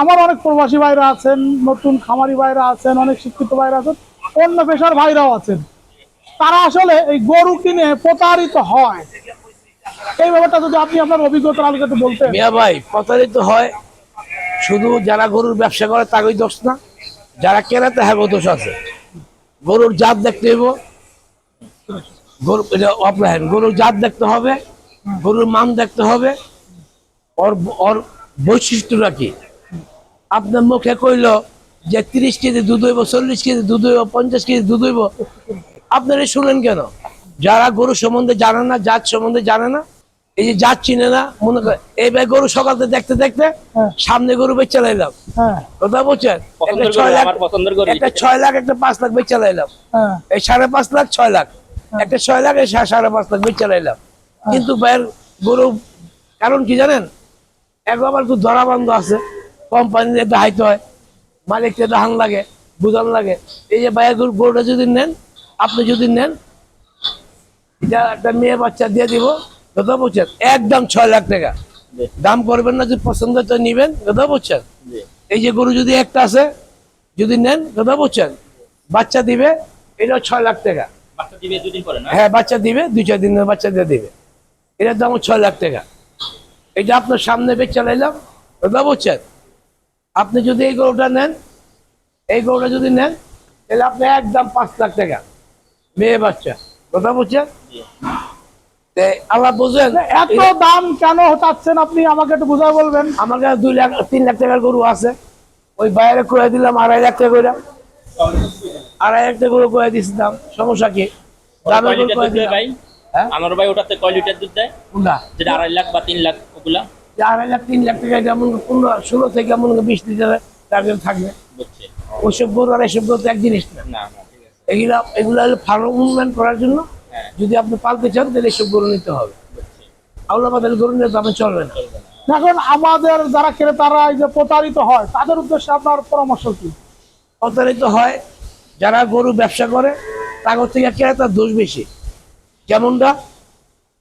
আমার অনেক প্রবাসী ভাইরা আছেন, নতুন খামারি ভাইরা আছেন, অনেক শিক্ষিত ভাইরা আছেন, অন্য পেশার ভাইরাও আছেন। তারা আসলে এই গরু কিনে প্রতারিত হয়। এই ব্যাপারটা যদি আপনি আপনার অভিজ্ঞতার আলোকে বলতেন। মিয়া ভাই, প্রতারিত হয় শুধু যারা গরুর ব্যবসা করে তাকেই দোষ না। যারা কেনে তাহারও দোষ আছে। গরুর জাত দেখতে হইব। গরু, এটা গরুর জাত দেখতে হবে, গরুর মান দেখতে হবে। ওর ওর বৈশিষ্ট্যটা কি? আপনার মুখে কইল যে তিরিশ কেজি দুধ হইব চল্লিশ কেজি দুধ হইব পঞ্চাশ কেজি দুধ হইব আপনারা শুনেন কেন? যারা গরু সম্বন্ধে জানে না জাত সম্বন্ধে জানে না এই যে জাত চিনে না মনে করে এই ভাই গরু সকালতে দেখতে দেখতে হ্যাঁ। সামনে গরু বেচে লাইলাম। হ্যাঁ। কথা বলছেন? একটা ছয় লাখ একটা ছয় লাখ একটা পাঁচ লাখ বেচে লাইলাম। হ্যাঁ। এই সাড়ে পাঁচ লাখ ছয় লাখ। একটা ছয় লাখ এই সাড়ে পাঁচ লাখ বেচে লাইলাম। কিন্তু ভাইয়ের গরু কারণ কি জানেন? এক আবার একটু ধরা বন্ধ আছে। কোম্পানি যেতে হাইতে হয় মালিককে ধান লাগে বুঝান লাগে। এই যে ভাইয়ের গরু গরুটা যদি নেন আপনি যদি নেন এটা একটা মেয়ে বাচ্চা দিয়ে দিব কথা বলছেন একদম ছয় লাখ টাকা। দাম করবেন না যদি পছন্দ হয় তো নিবেন কথা বলছেন এই যে গরু যদি একটা আছে যদি নেন কথা বলছেন বাচ্চা দিবে এটা ছয় লাখ টাকা। হ্যাঁ বাচ্চা দিবে দুই চার দিনের বাচ্চা দিয়ে দিবে। এটার দাম ছয় লাখ টাকা। এটা আপনার সামনে বেচ চালাইলাম কথা বলছেন আপনি যদি এই গরুটা নেন এই গরুটা যদি নেন তাহলে আপনি একদম পাঁচ লাখ টাকা। মেয়ে বাচ্চা কথা বলছেন আল্লাহ বুঝেন এত দাম কেন চাচ্ছেন আপনি? আমাকে একটু বুঝায় বলবেন। আমার কাছে দুই লাখ তিন লাখ টাকার গরু আছে। ওই বাইরে করে দিলাম আড়াই লাখ টাকা করে আড়াই লাখ টাকা করে করে দিচ্ছিলাম সমস্যা কি? দামের গরু করে দিলাম। হ্যাঁ? আমার ভাই ওটাতে কয় লিটার দুধ দেয়? যেটা আড়াই লাখ বা তিন লাখ ওগুলা। আড়াই লাখ তিন লাখ টাকা যেমন পনেরো ষোলো থেকে মনে করেন বিশ লিটার টার্গেট থাকবে। ওইসব গরু আর এসব গরু তো এক জিনিস না। না না ঠিক আছে। এগুলা এগুলা হলো ফার্ম উন্নয়ন করার জন্য হ্যাঁ। যদি আপনি পালতে চান তাহলে এসব গরু নিতে হবে। আউলাবাদের গরু নিয়ে তো আপনি চলবে না। চলবে না। এখন আমাদের যারা ক্রেতারা এই যে প্রতারিত হয় তাদের উদ্দেশ্যে আপনার পরামর্শ কি? প্রতারিত হয় যারা গরু ব্যবসা করে তাগর থেকে ক্রেতার দোষ বেশি। যেমনটা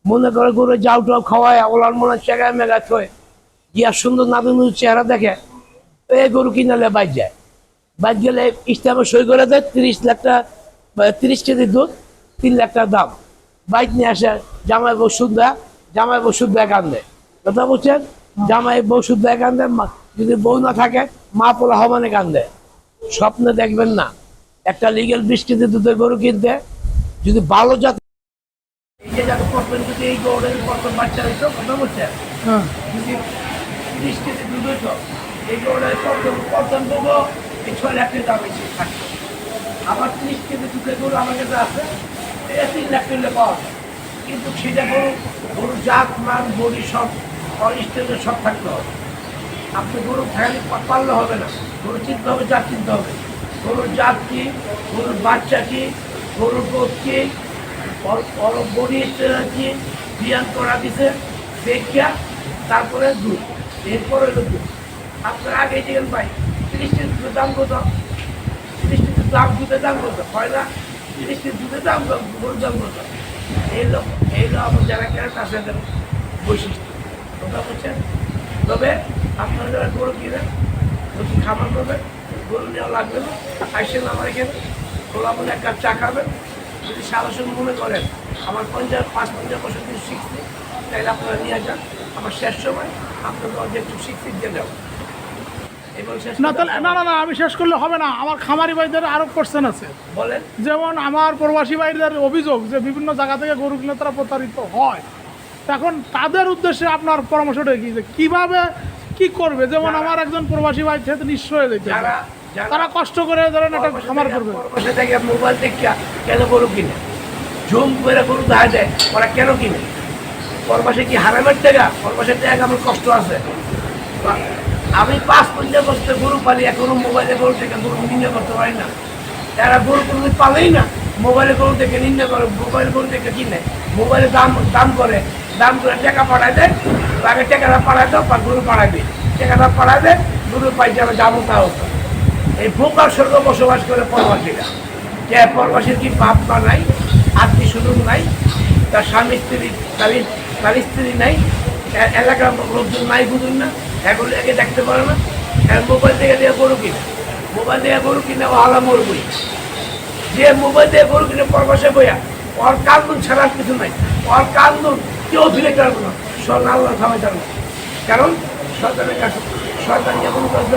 মনে করে গরু যাও টাও খাওয়ায়, ওলার মনে চেগায় মেগা থয়। গিয়া সুন্দর নাদুন চেহারা দেখে, এই গরু কিনালে বাইর যায়। বাইর গেলে ইস্টামে সই করে দেয়, তিরিশ লাখটা তিরিশ কেজি দুধ, তিন লাখ টাকা দাম। বাইক নিয়ে আসে, জামাই বউ সুদ দেয় জামাই বউ সুদ দেয় কান্দে। কথা বলছেন জামাই বউ সুদ দেয় কান্দে, মা- যদি বউ না থাকে, মা পোলা হমানে কান্দে। স্বপ্নে দেখবেন না, একটা লিগেল বিশ কেজি দুধের গরু কিনতে, যদি ভালো জাত এই যে যাতে করবেন যদি এই গরুর কত বাচ্চা হ্যাঁ। যদি তিরিশ কেজি দুধ দেবো এই ছয় লাখ টাকা দাম বেশি থাকতো। আবার তিরিশ কেজি দুধের গরু আমার কাছে আছে এটা তিন লাখ টাকা পাওয়া যায়। কিন্তু সেটা গরু গরু জাত মান বডি সব অরিস্টেজে সব থাকতে হবে। আপনি গরু খালি পারলে হবে না। গরু চিনতে হবে জাত চিনতে হবে। গরুর জাত কি? গরুর বাচ্চা কি? গরুর গোদ কি? বডি কি? বিয়ান করা দিছে, দেখিয়া তারপরে দুধ এরপরে হলো দুধ আপনার আগে দিলেন ভাই তিরিশ কেজি দুধের দাম কত? তিরিশ কেজি দাম, দুধের দাম কত? হয় না? তিরিশ কেজি দুধের দাম গরুর দাম কত? এই লোক এই লোক আমার যারা কেন তাদের বৈশিষ্ট্য। কথা বলছেন তবে আপনারা যারা গরু কিনেন যদি খাবার করবেন, গরু নেওয়া লাগবে না। আইসেন আমার এখানে। খোলা মনে এক কাপ চা খাবেন। যদি সারাসন মনে করেন আমার পঞ্চাশ পাঁচ পঞ্চাশ বছর কিছু শিখছি তাহলে আপনারা নিয়ে যান আমার শেষ সময় আপনাদের অর্ধে একটু শিখতে দিয়ে যাও শেষ না তাহলে না না না আমি শেষ করলে হবে না। আমার খামারি ভাইদের আরও কোশ্চেন আছে। বলেন। যেমন আমার প্রবাসী ভাইদের অভিযোগ যে বিভিন্ন জায়গা থেকে গরু কিনে তারা প্রতারিত হয়। এখন তাদের উদ্দেশ্যে আপনার পরামর্শটা কি? যে কীভাবে কি করবে? যেমন আমার একজন প্রবাসী ভাই সে নিঃস্ব হয়ে যেতে তারা কষ্ট করে ধরেন একটা খামার করবে। থেকে মোবাইল দেখিয়া কেন গরু কিনে? জুম করে গরু দেখা দেয়, ওরা কেন কিনে? পরবাসে কি হারামের টাকা? পরবাসের টাকা আমার কষ্ট আছে। আমি পাঁচ পঞ্চাশ বছর গরু পালি, এখনও মোবাইলে গরু থেকে গরু নির্ণয় করতে পারি না। এরা গরু কোনোদিন পালেই না। মোবাইলে গরু থেকে নির্ণয় করে, মোবাইল গরু থেকে কিনে। মোবাইলে দাম দাম করে দাম করে টাকা পাঠায় দেয়। আগে টাকাটা পাঠায় দাও বা গরু পাঠায় দিই। টাকাটা পাঠায় দেয়, গরু পাই যাবে দামও তা এই ভোকার স্বর্গ বসবাস করে পরবাসীরা। যে পরবাসীর কি বাপ মা নাই? আত্মীয় স্বজন নাই, তার স্বামী স্ত্রী তার তার স্ত্রী নাই এলাকার লোকজন নাই বুঝুন না, এখন একে দেখতে পারে না। আর মোবাইল থেকে দিয়ে গরু কিনে মোবাইল দিয়ে গরু কিনে ও আলা মরবই যে মোবাইল দিয়ে গরু কিনে পরবাসে বইয়া। ওর কান্দুন ছাড়া কিছু নাই। ওর কান্দুন কেউ ফিরে কাটবো না। সব আল্লাহ থামাই যাবে কারণ সরকারের কাছে সরকার যেমন করল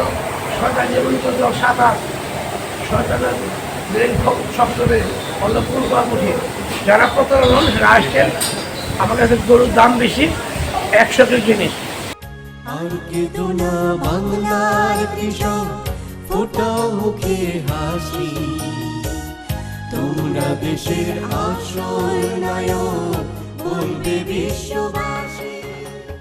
সরকার যেমন করল সাঁতার। সরকারের ব্রেন সপ্তরে অন্নপূর্ণ করা কঠিন যারা প্রতারণ সেটা আসছেন আমার কাছে গরুর দাম বেশি, একশো কেজি জিনিস। দেশের আশ্রয় নায়ক, বলবে বিশ্ববাসী।